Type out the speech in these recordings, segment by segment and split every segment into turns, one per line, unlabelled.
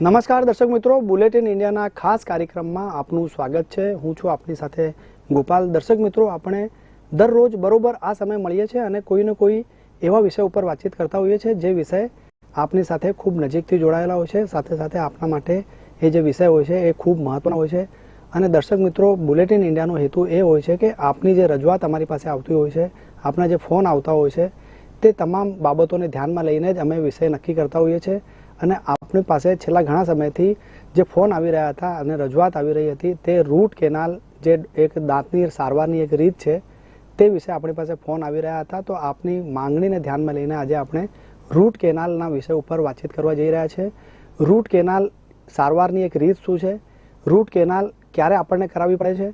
નમસ્કાર દર્શક મિત્રો, બુલેટિન ઇન્ડિયાના ખાસ કાર્યક્રમમાં આપનું સ્વાગત છે. હું છું આપની સાથે ગોપાલ. દર્શક મિત્રો, આપણે દરરોજ બરોબર આ સમય મળીએ છીએ અને કોઈને કોઈ એવા વિષય ઉપર વાતચીત કરતા હોઈએ છીએ જે વિષય આપની સાથે ખૂબ નજીકથી જોડાયેલા હોય છે. સાથે સાથે આપના માટે એ જે વિષય હોય છે એ ખૂબ મહત્વનો હોય છે. અને દર્શક મિત્રો, બુલેટિન ઇન્ડિયાનો હેતુ એ હોય છે કે આપની જે રજૂઆત અમારી પાસે આવતી હોય છે, આપના જે ફોન આવતા હોય છે, તે તમામ બાબતોને ધ્યાનમાં લઈને જ અમે વિષય નક્કી કરતા હોઈએ છીએ. અને આપણી પાસે છેલ્લા ઘણા સમયથી જે ફોન આવી રહ્યા હતા અને રજૂઆત આવી રહી હતી, તે રૂટ કેનાલ જે એક દાંતની સારવારની એક રીત છે, તે વિશે આપણી પાસે ફોન આવી રહ્યા હતા. તો આપની માંગણીને ધ્યાનમાં લઈને આજે આપણે રૂટ કેનાલના વિષય ઉપર વાતચીત કરવા જઈ રહ્યા છે. રૂટ કેનાલ સારવારની એક રીત શું છે? રૂટ કેનાલ ક્યારે આપણને કરાવવી પડે છે?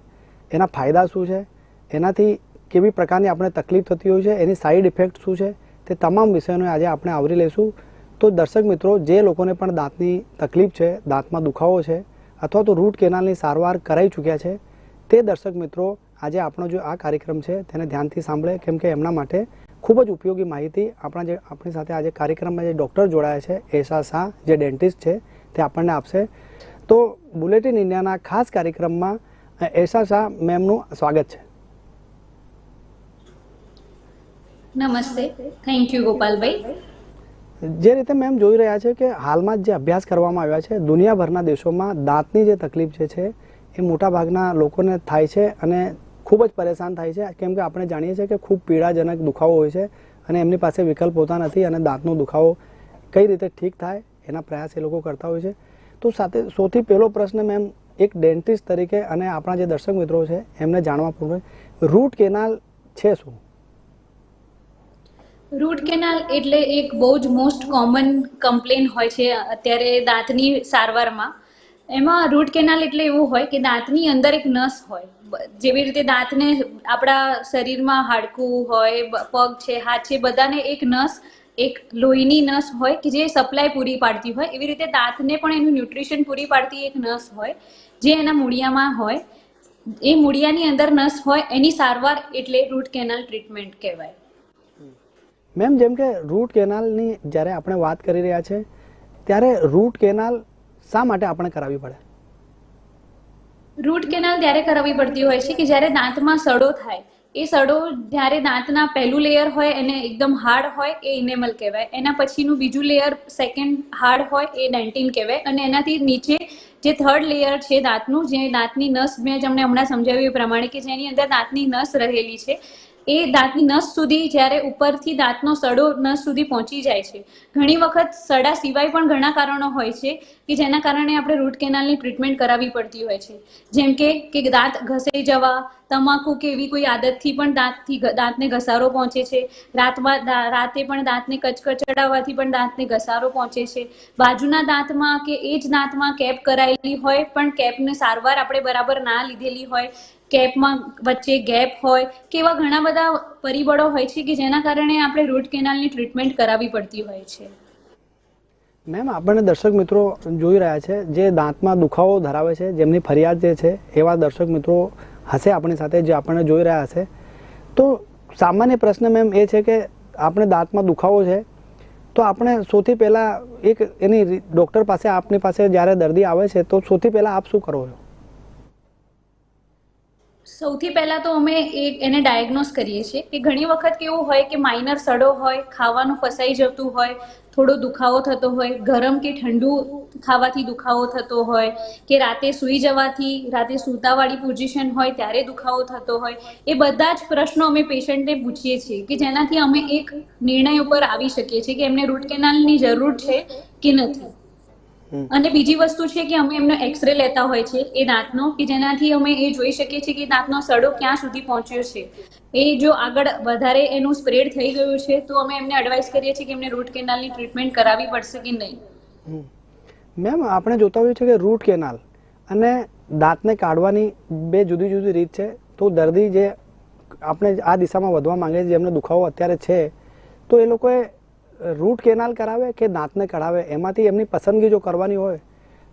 એના ફાયદા શું છે? એનાથી કેવી પ્રકારની આપણે તકલીફ થતી હોય છે? એની સાઈડ ઇફેક્ટ શું છે? તે તમામ વિષયોને આજે આપણે આવરી લઈશું. તો દર્શક મિત્રો, જે લોકોને પણ દાંતની તકલીફ છે, દાંતમાં દુખાવો છે અથવા તો રૂટ કેનાલની સારવાર કરાઈ ચૂક્યા છે, તે દર્શક મિત્રો, આજે આપણો જો આ કાર્યક્રમ છે, તેને ધ્યાનથી સાંભળે કેમ કે એમના માટે ખૂબ જ ઉપયોગી માહિતી આપણા જે, આપણી સાથે આજે કાર્યક્રમમાં જે ડૉક્ટર જોડાયા છે, એશા શાહ, જે ડેન્ટિસ્ટ છે, તે આપણને આપશે. તો બુલેટિન ઇન્ડિયાના ખાસ કાર્યક્રમમાં એશા શાહ મેમનું સ્વાગત છે.
નમસ્તે. Thank you Gopalbhai.
જે રીતે મેમ જોઈ રહ્યા છે કે હાલમાં જે અભ્યાસ કરવામાં આવ્યા છે, દુનિયાભરના દેશોમાં દાંતની જે તકલીફ જે છે, એ મોટા ભાગના લોકોને થાય છે અને ખૂબ જ પરેશાન થાય છે. કેમ કે આપણે જાણીએ છીએ કે ખૂબ પીડાજનક દુખાવો હોય છે અને એમની પાસે વિકલ્પ હોતા નથી અને દાંતનો દુખાવો કઈ રીતે ઠીક થાય એના પ્રયાસ એ લોકો કરતા હોય છે. તો સાથે સૌથી પહેલો પ્રશ્ન મેમ એક ડેન્ટિસ્ટ તરીકે અને આપણા જે દર્શક મિત્રો છે, એમને જાણવા પૂર્વે, રૂટ કેનાલ છે શું?
રૂટ કેનાલ એટલે એક બહુ જ મોસ્ટ કોમન કમ્પ્લેન હોય છે અત્યારે દાંતની સારવારમાં. એમાં રૂટ કેનાલ એટલે એવું હોય કે દાંતની અંદર એક નસ હોય. જેવી રીતે દાંતને આપણા શરીરમાં હાડકું હોય પગ છે, હાથ છે, બધાને એક નસ, એક લોહીની નસ હોય કે જે સપ્લાય પૂરી પાડતી હોય. એવી રીતે દાંતને પણ એનું ન્યુટ્રિશન પૂરી પાડતી એક નસ હોય, જે એના મૂળિયામાં હોય. એ મૂળિયાની અંદર નસ હોય, એની સારવાર એટલે રૂટ કેનાલ ટ્રીટમેન્ટ કહેવાય.
મેમ, જેમ કે રૂટ કેનાલની જ્યારે આપણે વાત કરી રહ્યા છે, ત્યારે રૂટ કેનાલ શા માટે આપણે કરાવવી પડે?
રૂટ કેનાલ ત્યારે કરાવવી પડતી હોય છે કે જ્યારે દાંતમાં સડો થાય. એ સડો જ્યારે દાંતના પહેલું લેયર હોય, એને એકદમ હાર્ડ હોય, એ ઇનેમલ કહેવાય. એના પછીનું બીજું લેયર સેકન્ડ હાર્ડ હોય, એ ડેન્ટિન કહેવાય. અને એનાથી નીચે જે થર્ડ લેયર છે દાંતનું, જે દાંતની નસ મેં તમને હમણાં સમજાવ્યું એ પ્રમાણે કે જેની અંદર દાંતની નસ રહેલી છે એ દાંતની નસ સુધી જ્યારે ઉપરથી દાંતનો સડો નસ સુધી પહોંચી જાય છે. ઘણી વખત સડા સિવાય પણ ઘણા કારણો હોય છે કે જેના કારણે આપણે રૂટ કેનાલની ટ્રીટમેન્ટ કરાવવી પડતી હોય છે. જેમ કે દાંત ઘસાઈ જવા, તમાકુ કે એવી કોઈ આદતથી પણ દાંતથી દાંતને ઘસારો પહોંચે છે. રાતમાં રાતે પણ દાંતને કચકચડાવવાથી પણ દાંતને ઘસારો પહોંચે છે. બાજુના દાંતમાં કે એ જ દાંતમાં કેપ કરાયેલી હોય પણ કેપને સારવાર આપણે બરાબર ના લીધેલી હોય કેપમાં વચ્ચે ગેપ હોય કે એવા ઘણા બધા પરિબળો હોય છે કે જેના કારણે આપણે રૂટ કેનાલની ટ્રીટમેન્ટ કરાવવી પડતી હોય છે.
મેમ, આપણને દર્શક મિત્રો જોઈ રહ્યા છે, જે દાંતમાં દુખાવો ધરાવે છે, જેમની ફરિયાદ જે છે, એવા દર્શક મિત્રો હશે આપણી સાથે જે આપણને જોઈ રહ્યા હશે તો સામાન્ય પ્રશ્ન મેમ એ છે કે આપણે દાંતમાં દુખાવો છે, તો આપણે સૌથી પહેલાં એક એની ડૉક્ટર પાસે, આપની પાસે જ્યારે દર્દી આવે છે, તો સૌથી પહેલાં આપ શું કરો છો?
સૌથી પહેલાં તો અમે એ એને ડાયગ્નોસ કરીએ છીએ કે ઘણી વખત કેવું હોય કે માઇનર સડો હોય, ખાવાનું ફસાઈ જતું હોય, થોડો દુખાવો થતો હોય, ગરમ કે ઠંડુ ખાવાથી દુખાવો થતો હોય, કે રાતે સૂઈ જવાથી, રાતે સૂતાવાળી પોઝિશન હોય, ત્યારે દુખાવો થતો હોય, એ બધા જ પ્રશ્નો અમે પેશન્ટને પૂછીએ છીએ કે જેનાથી અમે એક નિર્ણય ઉપર આવી શકીએ છીએ કે એમને રૂટ કેનાલની જરૂર છે કે નથી. અને બીજી વસ્તુ છે કે અમે એમનો એક્સરે લેતા હોય છે એ દાંતનો કે જેનાથી અમે એ જોઈ શકીએ છીએ કે દાંતનો સડો ક્યાં સુધી પહોંચ્યો છે. એ જો આગળ વધારે એનું સ્પ્રેડ થઈ ગયું છે તો અમે એમને એડવાઇસ કરીએ છીએ કે એમને રૂટ કેનાલની ટ્રીટમેન્ટ કરાવવી પડશે કે નહીં.
મેમ આપણે જોતા હોઈએ છીએ કે રૂટ કેનાલ અને દાંતને કાઢવાની બે જુદી જુદી રીત છે. તો દર્દી જે આપણે આ દિશામાં વધવા માંગે છે જેમને દુખાવો અત્યારે છે તો એ લોકોએ રૂટ કેનાલ કરાવે કે દાંતને કઢાવે, એમાંથી એમની પસંદગી જો કરવાની હોય,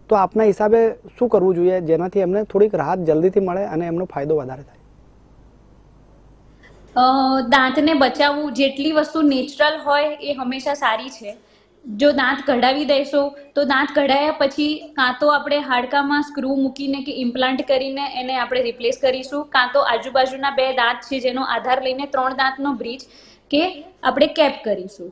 તો આપના હિસાબે શું કરવું જોઈએ? જેનાથી એમને થોડીક રાહત જલ્દીથી મળે અને એમનો ફાયદો વધારે થાય.
દાંતને બચાવવું જેટલી વસ્તુ નેચરલ હોય એ હંમેશા સારી છે. જો દાંત કઢાવી દેશો તો દાંત કઢાયા પછી કાં તો આપણે હાડકામાં સ્ક્રૂ મૂકીને કે ઇમ્પ્લાન્ટ કરીને એને આપણે રિપ્લેસ કરીશું, કાં તો આજુબાજુના બે દાંત છે જેનો આધાર લઈને ત્રણ દાંતનો બ્રિજ કે આપણે કેપ કરીશું.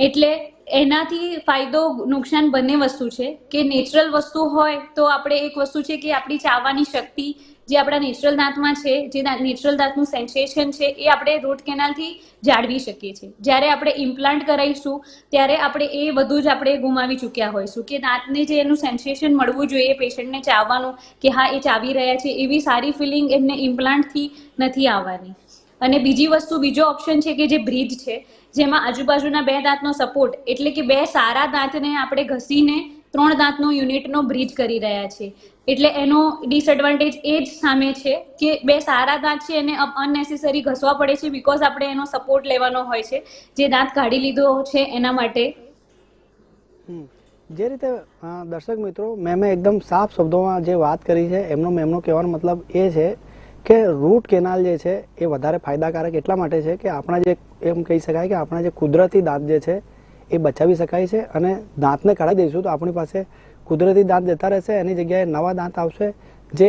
એટલે એનાથી ફાયદો, નુકસાન બંને વસ્તુ છે. કે નેચરલ વસ્તુ હોય તો આપણે એક વસ્તુ છે કે આપણી ચાવવાની શક્તિ જે આપણા નેચરલ દાંતમાં છે, જે નેચરલ દાંતનું સેન્સેશન છે, એ આપણે રૂટ કેનાલથી જાળવી શકીએ છીએ. જ્યારે આપણે ઇમ્પ્લાન્ટ કરાવીશું ત્યારે આપણે એ બધું જ આપણે ગુમાવી ચૂક્યા હોઈશું કે દાંતને જે એનું સેન્સેશન મળવું જોઈએ પેશન્ટને ચાવવાનું કે હા, એ ચાવી રહ્યા છે, એવી સારી ફિલિંગ એમને ઇમ્પ્લાન્ટથી નથી આવવાની. અને બીજી વસ્તુ, બીજો ઓપ્શન છે કે જે બ્રિજ છે, જેમાં આજુબાજુના બે દાંતનો સપોર્ટ એટલે કે બે સારા દાંતને આપણે ઘસીને ત્રણ દાંતનો યુનિટનો બ્રિજ કરી રહ્યા છે. એટલે એનો ડિસએડવાન્ટેજ એ જ સામે છે કે બે સારા દાંત છે, એને અનનેસેસરી ઘસવા પડે છે બિકોઝ આપણે એનો સપોર્ટ લેવાનો હોય છે. જે દાંત કાઢી લીધો છે એના માટે.
જે રીતે દર્શક મિત્રો મેમે એકદમ સાફ શબ્દોમાં જે વાત કરી છે, એમનો, મેમનો કહેવાનો મતલબ એ છે કે રૂટ કેનાલ જે છે એ વધારે ફાયદાકારક એટલા માટે છે કે આપણા જે, એમ કહી શકાય કે આપણા જે કુદરતી દાંત જે છે એ બચાવી શકાય છે અને દાંતને કાઢી દઈશું તો આપણી પાસે કુદરતી દાંત જતા રહેશે, એની જગ્યાએ નવા દાંત આવશે. જે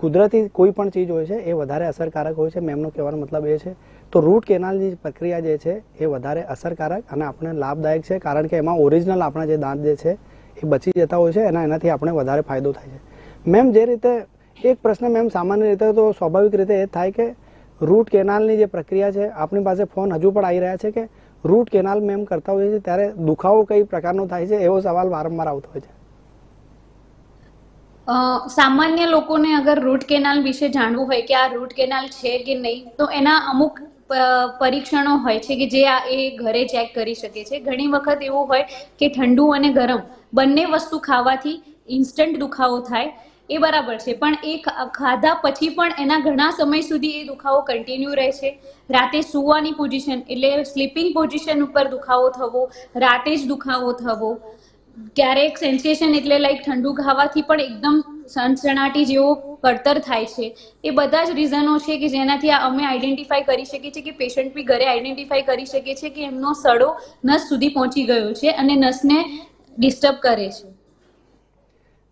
કુદરતી કોઈ પણ ચીજ હોય છે એ વધારે અસરકારક હોય છે, મેમનો કહેવાનો મતલબ એ છે. તો રૂટ કેનાલની પ્રક્રિયા જે છે એ વધારે અસરકારક અને આપણે લાભદાયક છે, કારણ કે એમાં ઓરિજિનલ આપણા જે દાંત જે છે એ બચી જતા હોય છે અને એનાથી આપણે વધારે ફાયદો થાય છે. મેમ જે રીતે એક પ્રશ્ન મેમ સામાન્ય રીતે તો સ્વાભાવિક રીતે એ થાય કે રૂટ કેનાલની જે પ્રક્રિયા છે, આપણી પાસે ફોન હજુ પણ આવી રહ્યા છે કે રૂટ કેનાલ મેમ કરતા હોઈએ છીએ ત્યારે દુખાવો કઈ પ્રકારનો થાય છે, એવો સવાલ વારંવાર આવતો હોય છે.
સામાન્ય લોકોને અગર રૂટ કેનાલ વિશે જાણવું હોય કે આ રૂટ કેનાલ છે કે નહીં, તો એના અમુક પરીક્ષણો હોય છે કે જે આ એ ઘરે ચેક કરી શકે છે. ઘણી વખત એવું હોય કે ઠંડુ અને ગરમ બંને વસ્તુ ખાવાથી ઇન્સ્ટન્ટ દુખાવો થાય એ બરાબર છે. પણ એ ખાધા પછી પણ એના ઘણા સમય સુધી એ દુખાવો કન્ટિન્યુ રહે છે. રાતે સૂવાની પોઝિશન એટલે સ્લીપિંગ પોઝિશન ઉપર દુખાવો થવો, રાતે જ દુખાવો થવો, ક્યારેક સેન્સેશન એટલે લાઈક ઠંડુ ખાવાથી પણ એકદમ સનસનાટી જેવો પડતર થાય છે. એ બધા જ રીઝનો છે કે જેનાથી અમે આઈડેન્ટિફાઈ કરી શકીએ છીએ કે પેશન્ટ બી ઘરે આઈડેન્ટિફાઈ કરી શકીએ છીએ કે એમનો સડો નસ સુધી પહોંચી ગયો છે અને નસને ડિસ્ટર્બ કરે છે.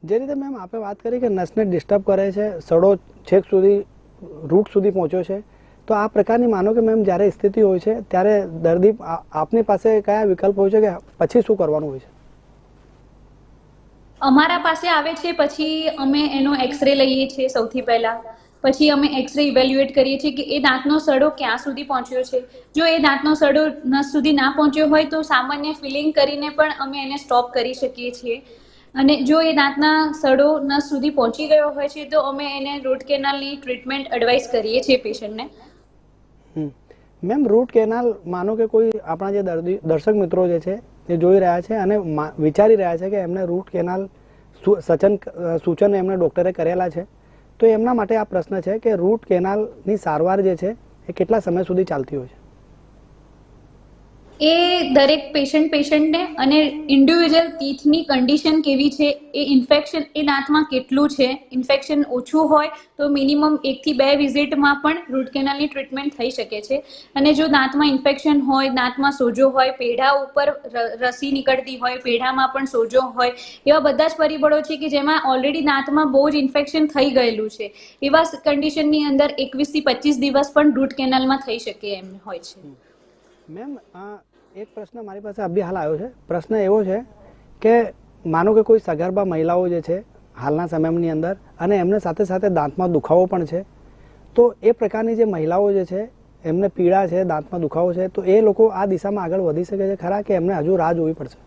જે રીતે મેમ આપણે વાત કરી કે નસને ડિસ્ટર્બ કરે છે, સડો છેક સુધી, રૂટ સુધી પહોંચ્યો છે, તો આ પ્રકારની માનો કે મેમ જ્યારે સ્થિતિ હોય છે, ત્યારે દર્દી આપની પાસે કયા વિકલ્પ હોય છે કે પછી શું કરવાનું હોય છે?
અમારા પાસે આવે છે, પછી અમે એનો એક્સરે લઈએ છીએ સૌથી પહેલા. પછી અમે એક્સરે ઇવેલ્યુએટ કરીએ છીએ કે એ દાંતનો સડો ક્યાં સુધી પહોંચ્યો છે. જો એ દાંતનો સડો નસ સુધી ના પહોંચ્યો હોય તો સામાન્ય ફિલિંગ કરીને પણ અમે એને સ્ટોપ કરી શકીએ છીએ. અને જો એ દાંતના સડો નસ સુધી પહોંચી ગયો હોય છે, તો અમે એને રૂટ કેનાલની ટ્રીટમેન્ટ એડવાઇસ કરીએ છીએ પેશન્ટને.
મેમ રૂટ કેનાલ માનો કે કોઈ આપણા જે દર્દી, દર્શક મિત્રો જે છે, એ જોઈ રહ્યા છે અને વિચારી રહ્યા છે કે એમને રૂટ કેનાલ સચન, સૂચન એમને ડૉક્ટરે કરેલા છે. તો એમના માટે આ પ્રશ્ન છે કે રૂટ કેનાલની સારવાર જે છે, એ કેટલા સમય સુધી ચાલતી હોય છે?
એ દરેક પેશન્ટ પેશન્ટને અને ઇન્ડિવિજ્યુઅલ ટીથની કન્ડિશન કેવી છે, એ ઇન્ફેક્શન એ દાંતમાં કેટલું છે ઇન્ફેક્શન ઓછું હોય તો મિનિમમ એકથી બે વિઝિટમાં પણ રૂટ કેનાલની ટ્રીટમેન્ટ થઈ શકે છે. અને જો દાંતમાં ઇન્ફેક્શન હોય દાંતમાં સોજો હોય, પેઢા ઉપર રસી નીકળતી હોય, પેઢામાં પણ સોજો હોય, એવા બધા જ પરિબળો છે કે જેમાં ઓલરેડી દાંતમાં બહુ જ ઇન્ફેક્શન થઈ ગયેલું છે. એવા કન્ડિશનની અંદર એકવીસથી પચીસ દિવસ પણ રૂટ કેનાલમાં થઈ શકે એમ હોય છે.
મેમ એક પ્રશ્ન મારી પાસે અભી હાલ આવ્યો છે. પ્રશ્ન એવો છે કે માનો કે કોઈ સગર્ભા મહિલાઓ જે છે હાલના સમયની અંદર અને એમને સાથે સાથે દાંતમાં દુખાવો પણ છે, તો એ પ્રકારની જે મહિલાઓ જે છે, એમને પીડા છે, દાંતમાં દુખાવો છે, તો એ લોકો આ દિશામાં આગળ વધી શકે છે ખરા કે એમને હજુ રાહ જોવી પડશે?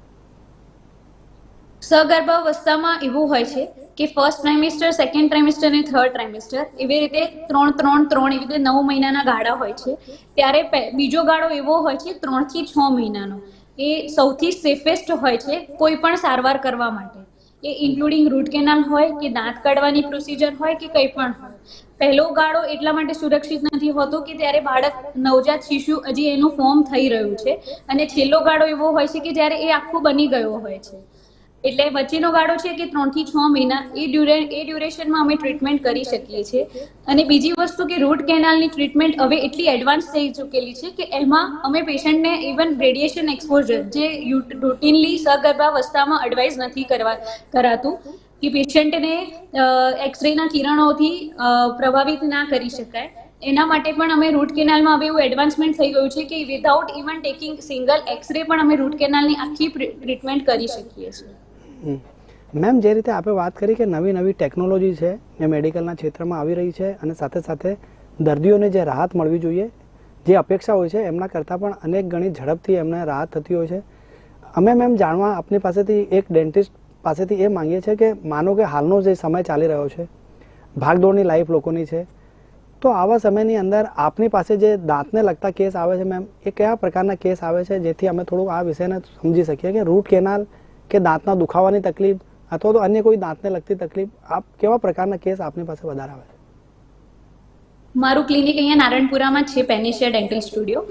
સગર્ભાવસ્થામાં એવું હોય છે કે ફર્સ્ટ ટ્રાઇમેસ્ટર સેકન્ડ ટ્રાઇમેસ્ટર અને થર્ડ ટ્રાઇમેસ્ટર એવી રીતે ત્રણ ત્રણ ત્રણ એવી રીતે નવ મહિનાના ગાળા હોય છે. ત્યારે બીજો ગાળો એવો હોય છે ત્રણથી છ મહિનાનો. એ સૌથી સેફેસ્ટ હોય છે કોઈ પણ સારવાર કરવા માટે. એ ઇન્ક્લુડિંગ રૂટ કેનાલ હોય કે દાંત કાઢવાની પ્રોસિજર હોય કે કંઈ પણ હોય. પહેલો ગાળો એટલા માટે સુરક્ષિત નથી હોતો કે ત્યારે બાળક નવજાત શિશુ હજી એનું ફોર્મ થઈ રહ્યું છે. અને છેલ્લો ગાળો એવો હોય છે કે જ્યારે એ આખું બની ગયો હોય છે. એટલે વચ્ચેનો ગાળો છે કે ત્રણથી છ મહિના, એ ડ્યુરે, એ ડ્યુરેશનમાં અમે ટ્રીટમેન્ટ કરી શકીએ છીએ અને બીજી વસ્તુ કે રૂટ કેનાલની ટ્રીટમેન્ટ હવે એટલી એડવાન્સ થઈ ચૂકેલી છે કે એમાં અમે પેશન્ટને ઇવન રેડિયેશન એક્સપોઝર જે રૂટીનલી સગર્ભાવસ્થામાં એડવાઇસ નથી કરવા, કરાતું કે પેશન્ટને એક્સરેના કિરણોથી પ્રભાવિત ના કરી શકાય એના માટે પણ અમે રૂટ કેનાલમાં હવે એવું એડવાન્સમેન્ટ થઈ ગયું છે કે without even taking single x ray પણ અમે રૂટ કેનાલની આખી ટ્રીટમેન્ટ કરી શકીએ છીએ.
મેમ જે રીતે આપણે વાત કરી કે નવી નવી ટેકનોલોજી છે એ મેડિકલના ક્ષેત્રમાં આવી રહી છે અને સાથે સાથે દર્દીઓને જે રાહત મળવી જોઈએ, જે અપેક્ષા હોય છે, એમના કરતાં પણ અનેક ગણી ઝડપથી એમને રાહત થતી હોય છે. અમે મેમ જાણવા આપની પાસેથી એક ડેન્ટિસ્ટ પાસેથી એ માંગીએ છીએ કે માનો કે હાલનો જે સમય ચાલી રહ્યો છે, ભાગદોડની લાઈફ લોકોની છે, તો આવા સમયની અંદર આપની પાસે જે દાંતને લગતા કેસ આવે છે મેમ, એ કયા પ્રકારના કેસ આવે છે જેથી અમે થોડું આ વિષયને સમજી શકીએ કે રૂટ કેનાલ કે દાંતના દુખાવાની તકલીફ અથવા તો અન્ય કોઈ દાંતને લગતી તકલીફ, આપ કેવા પ્રકારના કેસ આપની પાસે વધારે આવે?
મારું ક્લિનિક અહીંયા નારણપુરામાં છે પેનિશિયા ડેન્ટલ સ્ટુડિયો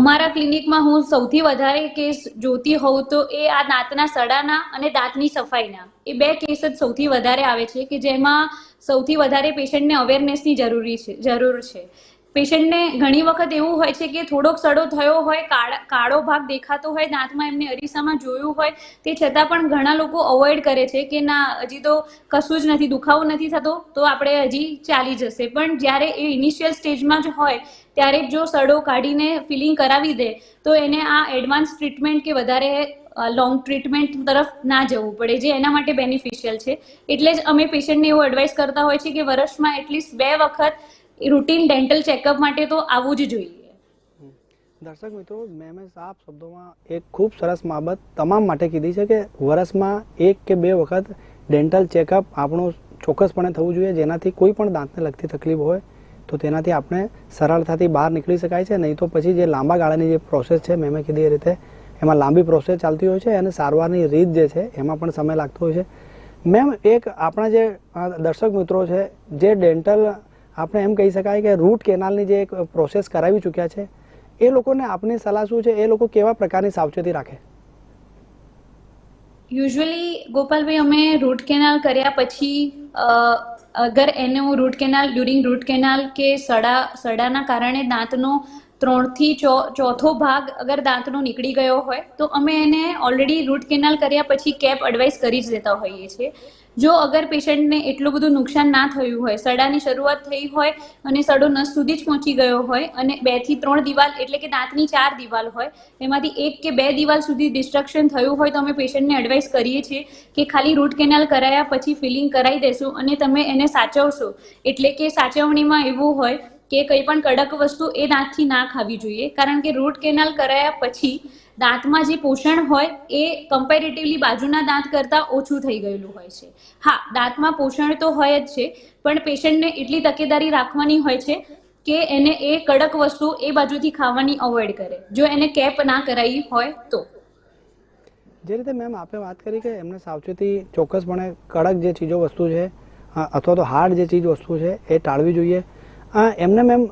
અમારા ક્લિનિકમાં હું સૌથી વધારે કેસ જોતી હોઉં તો એ આ દાંતના સડાના અને દાંતની સફાઈના. એ બે કેસ જ સૌથી વધારે આવે છે કે જેમાં સૌથી વધારે પેશન્ટને અવેરનેસની જરૂરી છે, જરૂર છે. પેશન્ટને ઘણી વખત એવું હોય છે કે થોડોક સડો થયો હોય, કાળા ભાગ દેખાતો હોય, દાંતમાં એમને અરીસામાં જોયું હોય, તે છતાં પણ ઘણા લોકો અવોઇડ કરે છે કે ના, હજી તો કશું જ નથી, દુખાવો નથી થતો, તો આપણે હજી ચાલી જશે. પણ જ્યારે એ ઇનિશિયલ સ્ટેજમાં જ હોય, ત્યારે જો સડો કાઢીને ફિલિંગ કરાવી દે, તો એને આ એડવાન્સ ટ્રીટમેન્ટ કે વધારે લોંગ ટ્રીટમેન્ટ તરફ ના જવું પડે, જે એના માટે બેનિફિશિયલ છે. એટલે જ અમે પેશન્ટને એવું એડવાઇસ કરતા હોય છે કે વર્ષમાં એટલીસ્ટ બે વખત રૂટીન ડેન્ટલ ચેકઅપ માટે તો આવવું જ જોઈએ.
દર્શક મિત્રો, મેં સાફ શબ્દોમાં એક ખૂબ સરસ બાબત તમામ માટે કીધી છે કે વર્ષમાં એક કે બે વખત ડેન્ટલ ચેકઅપ આપણું ચોક્કસપણે થવું જોઈએ. જેનાથી કોઈ પણ દાંતને લગતી તકલીફ હોય તો તેનાથી આપણે સરળતાથી બહાર નીકળી શકાય છે. નહીં તો પછી જે લાંબા ગાળાની જે પ્રોસેસ છે, મેં કીધી એ રીતે, એમાં લાંબી પ્રોસેસ ચાલતી હોય છે અને સારવારની રીત જે છે, એમાં પણ સમય લાગતો હોય છે. મેમ, એક આપણા જે દર્શક મિત્રો છે, જે ડેન્ટલ આપણે એમ કહી શકાય કે રૂટ કેનાલની જે પ્રોસેસ કરાવી ચૂક્યા છે, એ લોકોને આપની સલાહ શું છે? એ લોકો કેવા પ્રકારની સાવચેતી રાખે?
યુઝ્યુઅલી ગોપાલભાઈ, અમે રૂટ કેનાલ કર્યા પછી અગર અગર હું root canal during root canal કે સડા, સડાના કારણે દાંતનો ત્રણથી ચો, ચોથો ભાગ અગર દાંતનો નીકળી ગયો હોય, તો અમે એને ઓલરેડી રૂટ કેનાલ કર્યા પછી કેપ એડવાઇસ કરી જ દેતા હોઈએ છીએ. જો અગર પેશન્ટને એટલું બધું નુકસાન ના થયું હોય, સડાની શરૂઆત થઈ હોય અને સડો નસ સુધી જ પહોંચી ગયો હોય અને બેથી ત્રણ દિવાલ એટલે કે દાંતની ચાર દિવાલ હોય, એમાંથી એક કે બે દિવાલ સુધી ડિસ્ટ્રક્શન થયું હોય તો અમે પેશન્ટને એડવાઇસ કરીએ છીએ કે ખાલી રૂટ કેનાલ કરાયા પછી ફિલિંગ કરાવી દેશું અને તમે એને સાચવશો. એટલે કે સાચવણીમાં એવું હોય કે કંઈ પણ કડક વસ્તુ એ દાંતથી ના ખાવી જોઈએ. કારણ કે રૂટ કેનાલ કરાયા પછી દાંતમાં જે પોષણ હોય એ કમ્પેરેટિવલી બાજુના દાંત કરતાં ઓછું થઈ ગયેલું હોય છે. હા, દાંતમાં પોષણ તો હોય જ છે, પણ પેશન્ટને એટલી તકેદારી રાખવાની હોય છે કે એને એ કડક વસ્તુ એ બાજુથી ખાવાની અવોઇડ કરે. જો એને કેપ ના કરાવી હોય તો.
જે રીતે મેમ આપે વાત કરી કે એમને સાવચેતી ચોક્કસપણે કડક જે ચીજો વસ્તુ છે અથવા તો હાર્ડ જે ચીજ વસ્તુ છે, એ ટાળવી જોઈએ. અ, એમને મેમ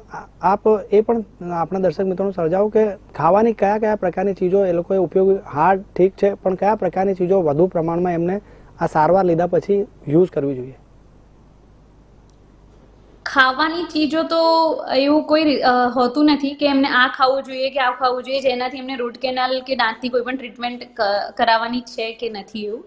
આપ એ પણ આપણા દર્શક મિત્રોને સમજાવો કે ખાવાની કયા કયા પ્રકારની ચીજો એ લોકોએ ઉપયોગ હાર્ડ ઠીક છે પણ કયા પ્રકારની ચીજો વધુ પ્રમાણમાં એમને આ સારવાર લીધા પછી યુઝ કરવી જોઈએ?
ખાવાની ચીજો તો એવું કોઈ હોતું નથી કે એમને આ ખાવું જોઈએ કે આ ખાવું જોઈએ જેનાથી એમને રૂટ કેનાલ કે દાંતની કોઈ પણ ટ્રીટમેન્ટ કરાવવાની છે કે નથી એવું.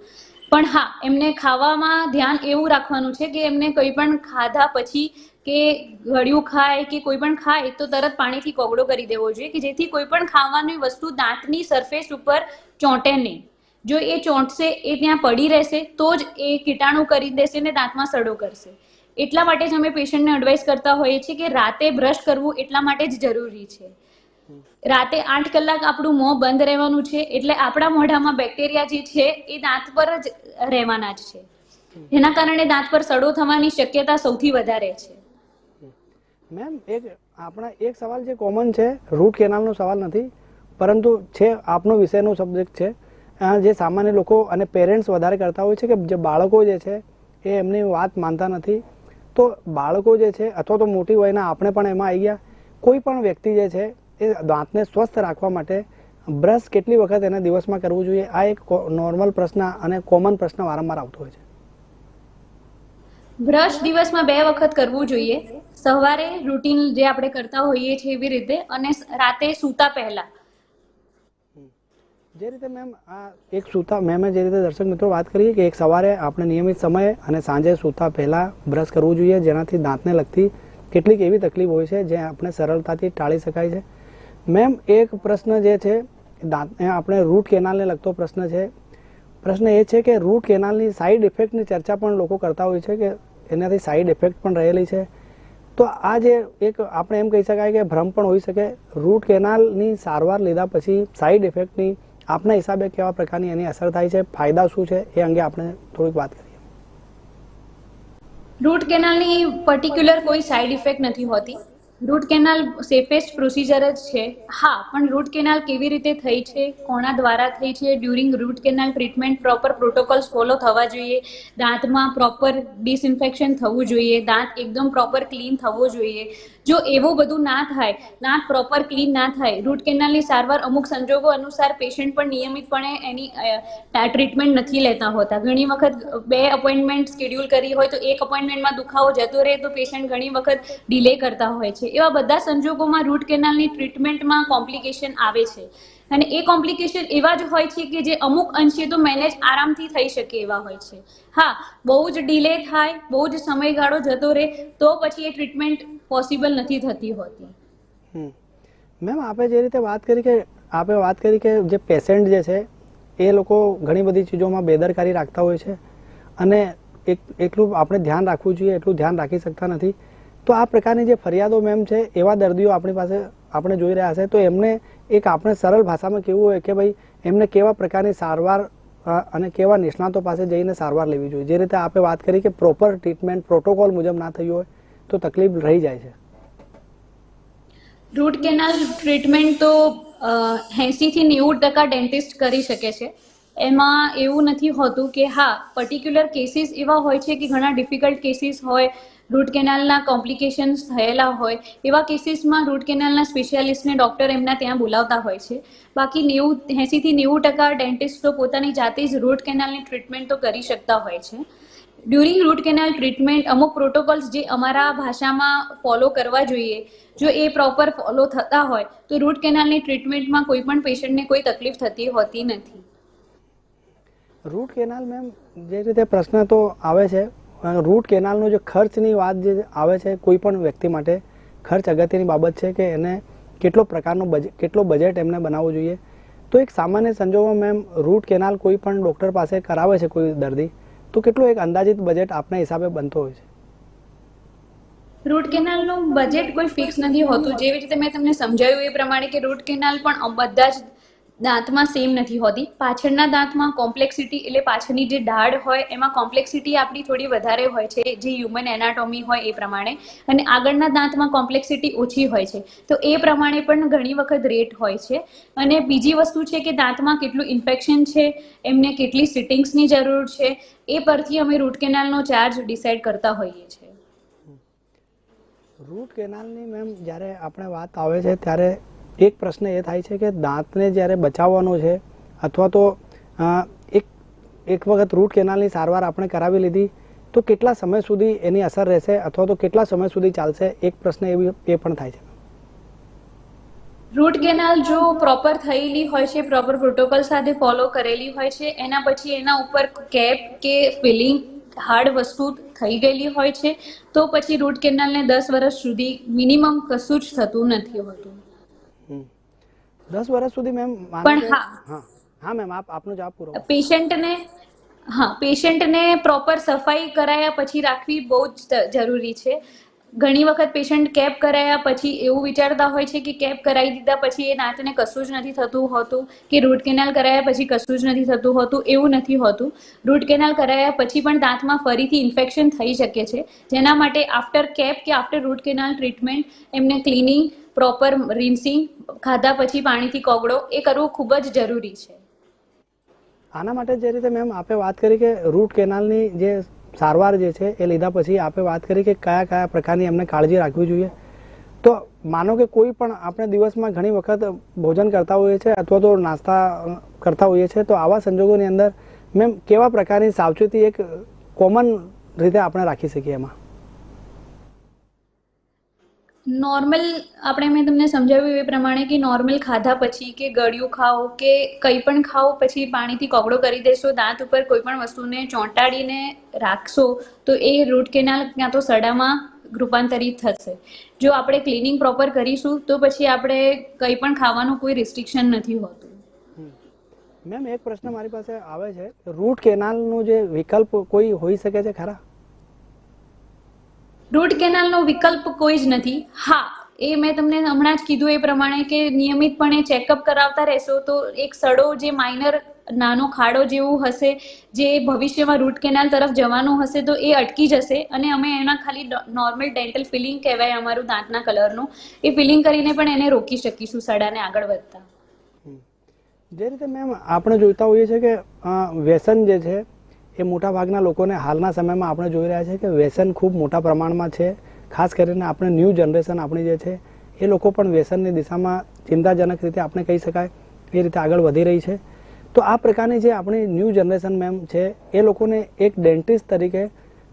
પણ હા એમને ખાવામાં ધ્યાન એવું રાખવાનું છે કે એમને કોઈ પણ ખાધા પછી કે ગળ્યું ખાય કે કોઈ પણ ખાય, તો તરત પાણીથી કોગળો કરી દેવો જોઈએ કે જેથી કોઈ પણ ખાવાની વસ્તુ દાંતની સરફેસ ઉપર ચોંટે નહીં. જો એ ચોંટશે, એ ત્યાં પડી રહેશે, તો જ એ કીટાણુ કરી દેશે ને દાંતમાં સડો કરશે. એટલા માટે જ અમે પેશન્ટને એડવાઇસ કરતા હોઈએ છીએ કે રાતે બ્રશ કરવું એટલા માટે જ જરૂરી છે. રાતે આઠ કલાક આપણું મોં બંધ રહેવાનું છે, એટલે આપણા મોઢામાં બેક્ટેરિયા જે છે, એ દાંત પર જ રહેવાના જ છે. જેના કારણે દાંત પર સડો થવાની શક્યતા સૌથી વધારે છે.
મેમ, એક આપણા એક સવાલ જે કોમન છે રૂટ કેનાલનો સવાલ નથી, પરંતુ છે આપનો વિષયનો સબ્જેક્ટ છે. જે સામાન્ય લોકો અને પેરેન્ટ્સ વધારે કરતા હોય છે કે જે બાળકો જે છે, એ એમની વાત માનતા નથી. તો બાળકો જે છે અથવા તો મોટી વયના આપણે પણ એમાં આવી ગયા, કોઈ પણ વ્યક્તિ જે છે, એ દાંતને સ્વસ્થ રાખવા માટે બ્રશ કેટલી વખત એને દિવસમાં કરવું જોઈએ, આ એક નોર્મલ પ્રશ્ન અને કોમન પ્રશ્ન વારંવાર આવતો હોય છે.
બ્રશ દિવસમાં બે વખત કરવું જોઈએ. સવારે રૂટીન જે આપણે કરતા હોઈએ છીએ એવી રીતે અને રાતે સૂતા પહેલા.
જે રીતે મેમ આ એક સૂતા મેમે જે રીતે દર્શક મિત્રો વાત કરી કે એક સવારે આપણે નિયમિત સમયે અને સાંજે સૂતા પહેલાં બ્રશ કરવું જોઈએ, જેનાથી દાંતને લગતી કેટલીક એવી તકલીફ હોય છે જે આપણે સરળતાથી ટાળી શકાય છે. મેમ એક પ્રશ્ન જે છે દાંત આપણે રૂટ કેનાલને લગતો પ્રશ્ન છે. પ્રશ્ન એ છે કે રૂટ કેનાલની સાઈડ ઇફેક્ટની ચર્ચા પણ લોકો કરતા હોય છે કે એનાથી સાઈડ ઇફેક્ટ પણ રહેલી છે? તો આ જે એક આપણે એમ કહી શકાય કે ભ્રમ પણ હોઈ શકે. રૂટ કેનાલની સારવાર લીધા પછી સાઈડ ઇફેક્ટની આપના હિસાબે કેવા પ્રકારની એની અસર થાય છે, ફાયદા શું છે, એ અંગે આપણે થોડીક વાત કરીએ.
રૂટ કેનાલની પર્ટિક્યુલર કોઈ સાઈડ ઇફેક્ટ નથી હોતી. રૂટ કેનાલ સેફેસ્ટ પ્રોસિજર જ છે. હા, પણ રૂટ કેનાલ કેવી રીતે થઈ છે? કોના દ્વારા થઈ છે? During root canal treatment proper protocols follow થવા જોઈએ. દાંતમાં પ્રોપર ડિસઇન્ફેક્શન થવું જોઈએ. દાંત એકદમ પ્રોપર ક્લીન થવો જોઈએ. જો એવું બધું ના થાય નાક પ્રોપર ક્લીન ના થાય રૂટ કેનાલની સારવાર અમુક સંજોગો અનુસાર પેશન્ટ પણ નિયમિતપણે એની ટ્રીટમેન્ટ નથી લેતા હોતા. ઘણી વખત બે અપોઇન્ટમેન્ટ સ્કેડ્યુલ કરી હોય તો એક અપોઇન્ટમેન્ટમાં દુખાવો જતો રહે તો પેશન્ટ ઘણી વખત ડિલે કરતા હોય છે. એવા બધા સંજોગોમાં રૂટ કેનાલની ટ્રીટમેન્ટમાં કોમ્પ્લિકેશન આવે છે. અને એ કોમ્પ્લિકેશન એવા જ હોય છે કે જે અમુક અંશે તો મેનેજ આરામથી થઈ શકે એવા હોય છે. હા, બહુ જ ડિલે થાય, બહુ જ સમયગાળો જતો રહે, તો પછી એ ટ્રીટમેન્ટ પોસિબલ નથી થતી હોતી.
મેમ, આપે જે રીતે વાત કરી કે, આપે વાત કરી કે જે પેશન્ટ જે છે, એ લોકો ઘણી બધી ચીજોમાં બેદરકારી રાખતા હોય છે અને એક, એટલું આપણે ધ્યાન રાખવું જોઈએ, એટલું ધ્યાન રાખી શકતા નથી. તો આ પ્રકારની જે ફરિયાદો મેમ છે, એવા દર્દીઓ આપણી પાસે, આપણે જોઈ રહ્યા છે, તો એમને એક આપણે સરળ ભાષામાં કેવું હોય કે ભાઈ, એમને કેવા પ્રકારની સારવાર અને કેવા નિષ્ણાતો પાસે જઈને સારવાર લેવી જોઈએ. જે રીતે આપે વાત કરી કે પ્રોપર ટ્રીટમેન્ટ પ્રોટોકોલ મુજબ ના થયું હોય તો તકલીફ રહી જાય છે.
રૂટ કેનાલ ટ્રીટમેન્ટ તો એંસીથી નેવું ટકા ડેન્ટિસ્ટ કરી શકે છે. એમાં એવું નથી હોતું કે હા પર્ટિક્યુલર કેસીસ એવા હોય છે કે ઘણા ડિફિકલ્ટ કેસીસ હોય રૂટ કેનાલના કોમ્પ્લિકેશન્સ થયેલા હોય, એવા કેસીસમાં રૂટ કેનાલના સ્પેશિયાલિસ્ટને ડૉક્ટર એમના ત્યાં બોલાવતા હોય છે. બાકી નેવું એંસીથી નેવું ટકા ડેન્ટિસ્ટો પોતાની જાતે જ રૂટ કેનાલની ટ્રીટમેન્ટ તો કરી શકતા હોય છે. ડ્યુરિંગ રૂટ કેનાલ ટ્રીટમેન્ટ અમુક પ્રોટોકોલ્સ જે અમારા ભાષામાં ફોલો કરવા જોઈએ, જો એ પ્રોપર ફોલો થતા હોય, તો રૂટ કેનાલની ટ્રીટમેન્ટમાં કોઈ પણ પેશન્ટને કોઈ તકલીફ થતી હોતી નથી.
રૂટ કેનાલ મેમ જે રીતે પ્રશ્ન તો આવે છે રૂટ કેનાલનો જે ખર્ચની વાત જે આવે છે કોઈ પણ વ્યક્તિ માટે, ખર્ચ અગત્યની બાબત છે કે એને કેટલો પ્રકારનો બજેટ કેટલો બજેટ એમને બનાવવું જોઈએ. તો એક સામાન્ય સંજોગોમાં મેમ રૂટ કેનાલ કોઈ પણ ડૉક્ટર પાસે કરાવે છે કોઈ દર્દી? તો કેટલું એક અંદાજિત બજેટ આપના હિસાબે બનતો હોય છે?
રૂટ કેનાલનું બજેટ કોઈ ફિક્સ નથી હોતું. જેવી રીતે મેં તમને સમજાવ્યું એ પ્રમાણે કે રૂટ કેનાલ પણ બધા જ દાંતમાં સેમ નથી હોતી. પાછળના દાંતમાં કોમ્પ્લેક્સિટી એટલે પાછળની જે ઢાળ હોય, એમાં કોમ્પ્લેક્સિટી આપણી થોડી વધારે હોય છે, જે હ્યુમન એનાટોમી હોય એ પ્રમાણે. અને આગળના દાંતમાં કોમ્પ્લેક્સિટી ઓછી હોય છે. તો એ પ્રમાણે પણ ઘણી વખત રેટ હોય છે. અને બીજી વસ્તુ છે કે દાંતમાં કેટલું ઇન્ફેક્શન છે, એમને કેટલી સિટિંગ્સની જરૂર છે, એ પરથી અમે રૂટ કેનાલનો ચાર્જ ડિસાઇડ કરતા હોઈએ છીએ.
રૂટ કેનાલની મેમ જ્યારે આપણે વાત આવે છે, ત્યારે એક પ્રશ્ન એ થાય છે કે દાંતને જ્યારે બચાવવાનો છે, અથવા તો એક એક વખત રૂટ કેનાલની સારવાર આપણે કરાવી લીધી, તો કેટલા સમય સુધી એની અસર રહેશે, અથવા તો કેટલા સમય સુધી ચાલશે એક પ્રશ્ન એવી એ પણ થાય છે
રૂટ કેનાલ જો પ્રોપર થયેલી હોય છે પ્રોપર પ્રોટોકોલ સાથે ફોલો કરેલી હોય છે, એના પછી એના ઉપર કેપ કે ફિલિંગ હાર્ડ વસ્તુ થઈ ગયેલી હોય છે, તો પછી રૂટ કેનાલને દસ વર્ષ સુધી મિનિમમ કશું જ થતું નથી હોતું.
દસ વર્ષ સુધી મેમ
પણ હા.
હા. મેમ આપ આપનો જવાબ પૂરો
પેશન્ટને હા પેશન્ટને પ્રોપર સફાઈ કરાયા પછી રાખવી બહુ જ જરૂરી છે. ઘણી વખત પેશન્ટ કેપ કરાયા પછી એવું વિચારતા હોય છે કે કેપ કરાવી દીધા પછી એ દાંતને કશું જ નથી થતું હોતું કે રૂટ કેનાલ કરાયા પછી કશું જ નથી થતું હોતું એવું નથી હોતું. રૂટ કેનાલ કરાયા પછી પણ દાંતમાં ફરીથી ઇન્ફેક્શન થઈ શકે છે. જેના માટે આફ્ટર કેપ કે આફ્ટર રૂટ કેનાલ ટ્રીટમેન્ટ એમને ક્લિનિંગ પ્રોપર રિન્સિંગ ખાધા પછી પાણીથી કોગળો, એ કરવું ખૂબ જ જરૂરી છે.
આના માટે જે રીતે મેમ આપે વાત કરી કે રૂટ કેનાલની જે સારવાર જે છે એ લીધા પછી આપે વાત કરી કે કયા કયા પ્રકારની એમને કાળજી રાખવી જોઈએ. તો માનો કે કોઈ પણ આપણે દિવસમાં ઘણી વખત ભોજન કરતા હોઈએ છીએ અથવા તો નાસ્તા કરતા હોઈએ છીએ, તો આવા સંજોગોની અંદર મેમ કેવા પ્રકારની સાવચેતી એક કોમન રીતે આપણે રાખી શકીએ એમાં?
નોર્મલ આપણે મેં તમને સમજાવ્યું એ પ્રમાણે કે નોર્મલ ખાધા પછી કે ગળ્યું ખાઓ કે કંઈ પણ ખાઓ, પછી પાણીથી કોગળો કરી દેશો, દાંત ઉપર કોઈ પણ વસ્તુને ચોંટાડીને રાખશો, તો એ રૂટ કેનાલ ક્યાં તો સડામાં રૂપાંતરિત થશે. જો આપણે ક્લિનિંગ પ્રોપર કરીશું, તો પછી આપણે કંઈ પણ ખાવાનું કોઈ રિસ્ટ્રિક્શન નથી હોતું.
મેમ એક પ્રશ્ન મારી પાસે આવે છે. રૂટ કેનાલનો જે વિકલ્પ કોઈ હોઈ શકે છે ખરા?
રૂટ કેનાલનો વિકલ્પ કોઈ જ નથી. હા, એ મેં તમને હમણાં જ કીધું એ પ્રમાણે કે નિયમિતપણે ચેકઅપ કરાવતા રહેશો તો એક સડો જે માઇનર નાનો ખાડો જેવું હશે, જે ભવિષ્યમાં રૂટ કેનાલ તરફ જવાનું હશે તો એ અટકી જશે અને અમે એના ખાલી નોર્મલ ડેન્ટલ ફિલિંગ કહેવાય અમારું દાંતના કલરનું એ ફિલિંગ કરીને પણ એને રોકી શકીશું સડાને આગળ વધતા.
જે રીતે મેમ આપણે જોતા હોઈએ છીએ કે વ્યસન જે છે એ મોટા ભાગના લોકોને હાલના સમયમાં આપણે જોઈ રહ્યા છે કે વ્યસન ખૂબ મોટા પ્રમાણમાં છે. ખાસ કરીને આપણે ન્યૂ જનરેશન આપણી જે છે, એ લોકો પણ વ્યસનની દિશામાં ચિંતાજનક રીતે આપણે કહી શકાય, એ રીતે આગળ વધી રહી છે. તો આ પ્રકારની જે આપણી ન્યૂ જનરેશન મેમ છે, એ લોકોને એક ડેન્ટિસ્ટ તરીકે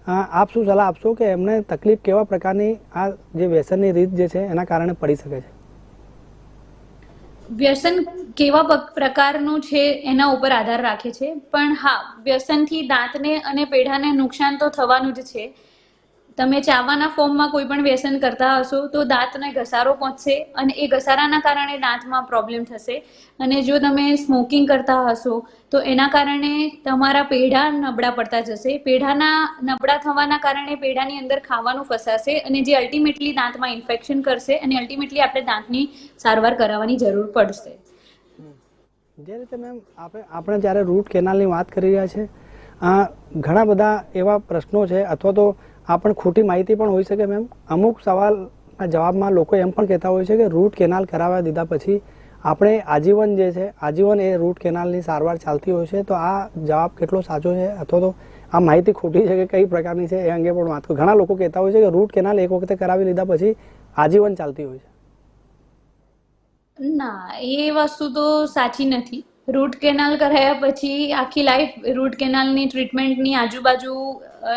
આપ શું સલાહ આપશો કે એમને તકલીફ કેવા પ્રકારની આ જે વ્યસનની રીત જે છે, એના કારણે પડી શકે છે?
વ્યસન કેવા પ્રકારનું છે એના ઉપર આધાર રાખે છે. પણ હા, વ્યસનથી દાંતને અને પેઢાને નુકસાન તો થવાનું જ છે. તમે ચાવાના ફોર્મમાં કોઈ પણ વ્યસન કરતા હશો, તો દાંતને ઘસારો પહોંચશે અને એ ઘસારાના કારણે દાંતમાં પ્રોબ્લેમ થશે. અને જો તમે સ્મોકિંગ કરતા હશો, તો એના કારણે તમારા પેઢા નબળા પડતા જશે. પેઢાના નબળા થવાના કારણે પેઢાની અંદર ખાવાનું ફસાશે અને જે અલ્ટિમેટલી દાંતમાં ઇન્ફેક્શન કરશે, અને અલ્ટિમેટલી આપણે દાંતની સારવાર કરાવવાની જરૂર પડશે.
જે રીતે આપણે જ્યારે રૂટ કેનાલની વાત કરી રહ્યા છે, આ ઘણા બધા એવા પ્રશ્નો છે, અથવા તો આ પણ ખોટી માહિતી પણ હોઈ શકે મેમ. અમુક સવાલના જવાબમાં લોકો એમ પણ કહેતા હોય છે કે રૂટ કેનાલ કરાવ્યા દીધા પછી આપણે આજીવન જે છે, આજીવન એ રૂટ કેનાલની સારવાર ચાલતી હોય છે. તો આ જવાબ કેટલો સાચો છે? અથવા તો આ માહિતી ખોટી છે કે કઈ પ્રકારની છે એ અંગે પણ વાત ઘણા લોકો કહેતા હોય છે કે રૂટ કેનાલ એક વખતે કરાવી લીધા પછી આજીવન ચાલતી હોય છે.
ના, એ વસ્તુ તો સાચી નથી. રૂટ કેનાલ કરાયા પછી આખી લાઈફ રૂટ કેનાલની ટ્રીટમેન્ટની આજુબાજુ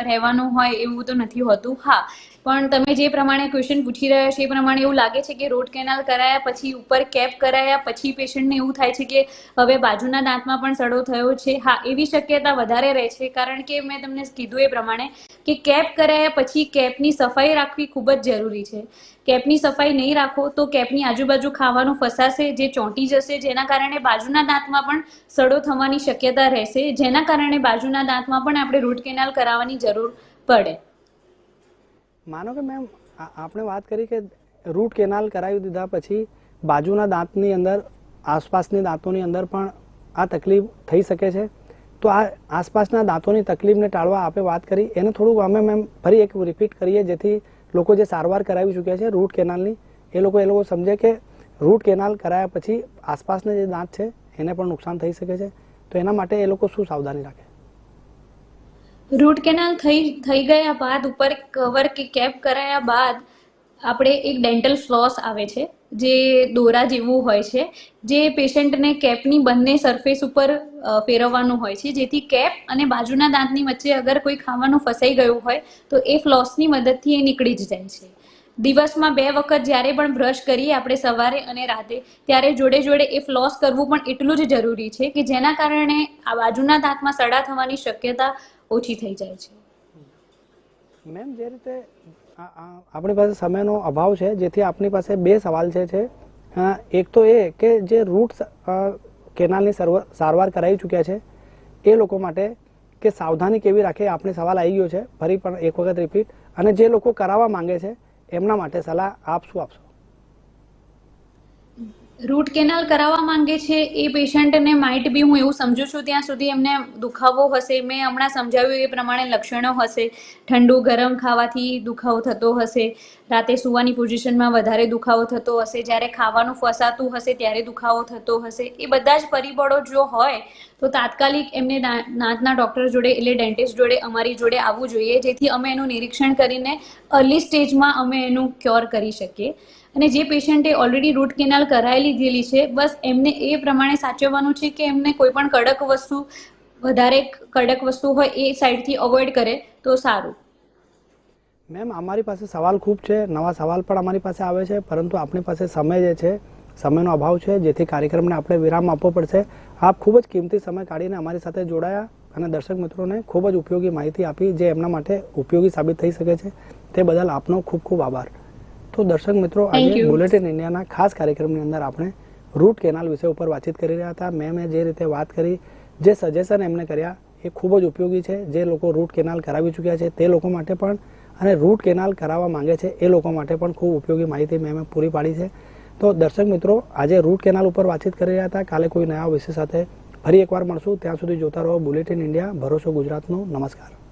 રહેવાનું હોય એવું તો નથી હોતું. હા પણ તમે જે પ્રમાણે ક્વેશ્ચન પૂછી રહ્યા છે એ પ્રમાણે એવું લાગે છે કે રોડ કેનાલ કરાયા, પછી ઉપર કેપ કરાયા, પછી પેશન્ટને એવું થાય છે કે હવે બાજુના દાંતમાં પણ સડો થયો છે. હા, એવી શક્યતા વધારે રહે છે. કારણ કે મેં તમને કીધું એ પ્રમાણે કે કેપ કરાયા પછી કેપની સફાઈ રાખવી ખૂબ જ જરૂરી છે. કેપની સફાઈ નહીં રાખો તો કેપની આજુબાજુ ખાવાનું ફસાશે, જે ચોંટી જશે, જેના કારણે બાજુના દાંતમાં પણ સડો થવાની શક્યતા રહેશે. જેના કારણે બાજુના દાંતમાં પણ આપણે રૂટ કેનાલ કરાવવાની જરૂર પડે.
માનો કે મેમ આપણે વાત કરી કે રૂટ કેનાલ કરાવી દીધા પછી બાજુના દાંતની અંદર, આસપાસની દાંતોની અંદર પણ આ તકલીફ થઈ શકે છે. તો આ આસપાસના દાંતોની તકલીફને ટાળવા આપે વાત કરી. એને થોડુંક અમે મેમ ફરી એક રિપીટ કરીએ, જેથી લોકો જે સારવાર કરાવી ચૂક્યા છે રૂટ કેનાલની, એ લોકો એ લોકો સમજે કે રૂટ કેનાલ કરાયા પછી આસપાસના જે દાંત છે, એને પણ નુકસાન થઈ શકે છે. તો એના માટે એ લોકો શું સાવધાની રાખે?
રૂટ કેનાલ થઈ થઈ ગયા બાદ, ઉપર કવર કે કેપ કરાયા બાદ આપણે એક ડેન્ટલ ફ્લોસ આવે છે, જે દોરા જેવું હોય છે, જે પેશન્ટને કેપની બંને સરફેસ ઉપર ફેરવવાનું હોય છે. જેથી કેપ અને બાજુના દાંતની વચ્ચે અગર કોઈ ખાવાનું ફસાઈ ગયું હોય, તો એ ફ્લોસની મદદથી એ નીકળી જ જાય છે. દિવસમાં બે વખત જ્યારે પણ બ્રશ કરીએ આપણે સવારે અને રાતે, ત્યારે જોડે જોડે એ ફ્લોસ કરવું પણ એટલું જ જરૂરી છે કે જેના કારણે આ બાજુના દાંતમાં સડા થવાની શક્યતા ઓછી થઈ જાય છે.
મેમ જે રીતે આપણી પાસે સમયનો અભાવ છે જેથી આપણી પાસે બે સવાલ છે છે. એક તો એ કે જે રૂટ કેનાલની સર્વ- સારવાર કરાવી ચૂક્યા છે એ લોકો માટે કે સાવધાની કેવી રાખે આપણે સવાલ આવી ગયો છે ફરી પણ એક વખત રિપીટ અને જે લોકો કરાવવા માંગે છે એમના માટે સલાહ આપ શું આપશો
રૂટ કેનાલ કરાવવા માંગે છે એ પેશન્ટને માઇટ બી હું એવું સમજુ છું ત્યાં સુધી એમને દુખાવો હશે. મેં હમણાં સમજાવ્યું એ પ્રમાણે લક્ષણો હશે. ઠંડુ, ગરમ ખાવાથી દુખાવો થતો હશે. રાતે સુવાની પોઝિશનમાં વધારે દુખાવો થતો હશે. જ્યારે ખાવાનું ફસાતું હશે ત્યારે દુખાવો થતો હશે. એ બધા જ પરિબળો જો હોય તો તાત્કાલિક એમને દાંતના ડૉક્ટર જોડે એટલે ડેન્ટિસ્ટ જોડે, અમારી જોડે આવવું જોઈએ. જેથી અમે એનું નિરીક્ષણ કરીને અર્લી સ્ટેજમાં અમે એનું ક્યોર કરી શકીએ. અને જે પેશન્ટે ઓલરેડી રૂટ કેનાલ કરાવી લીધેલી છે, બસ એમને એ પ્રમાણે સાચવવાનું છે કે એમને કોઈ પણ કડક વસ્તુ, વધારે કડક વસ્તુ હોય એ સાઈડથી અવોઇડ કરે તો સારું.
મેમ, અમારી પાસે સવાલ ખૂબ છે, નવા સવાલ પણ અમારી પાસે આવે છે, પરંતુ આપણી પાસે સમય જે છે, સમયનો અભાવ છે, જેથી કાર્યક્રમને આપણે વિરામ આપવો પડશે. આપ ખૂબ જ કિંમતી સમય કાઢીને અમારી સાથે જોડાયા અને દર્શક મિત્રોને ખૂબ જ ઉપયોગી માહિતી આપી, જે એમના માટે ઉપયોગી સાબિત થઈ શકે છે. તે બદલ આપનો ખૂબ ખૂબ આભાર. તો દર્શક મિત્રો આજે. બુલેટિન ઇન્ડિયાના ખાસ કાર્યક્રમની અંદર આપણે રૂટ કેનાલ વિષય ઉપર વાતચીત કરી રહ્યા હતા. મેં મેં જે રીતે વાત કરી જે સજેશન એમને કર્યા એ ખૂબ જ ઉપયોગી છે. જે લોકો રૂટ કેનાલ કરાવી ચૂક્યા છે તે લોકો માટે પણ અને રૂટ કેનાલ કરાવવા માંગે છે એ લોકો માટે પણ ખૂબ ઉપયોગી માહિતી મેં મેં પૂરી પાડી છે. તો દર્શક મિત્રો આજે રૂટ કેનાલ ઉપર વાતચીત કરી રહ્યા હતા. કાલે કોઈ નવા વિષય સાથે ફરી એકવાર મળશું. ત્યાં સુધી જોતા રહો બુલેટિન ઇન્ડિયા ભરોસો ગુજરાતનો. નમસ્કાર.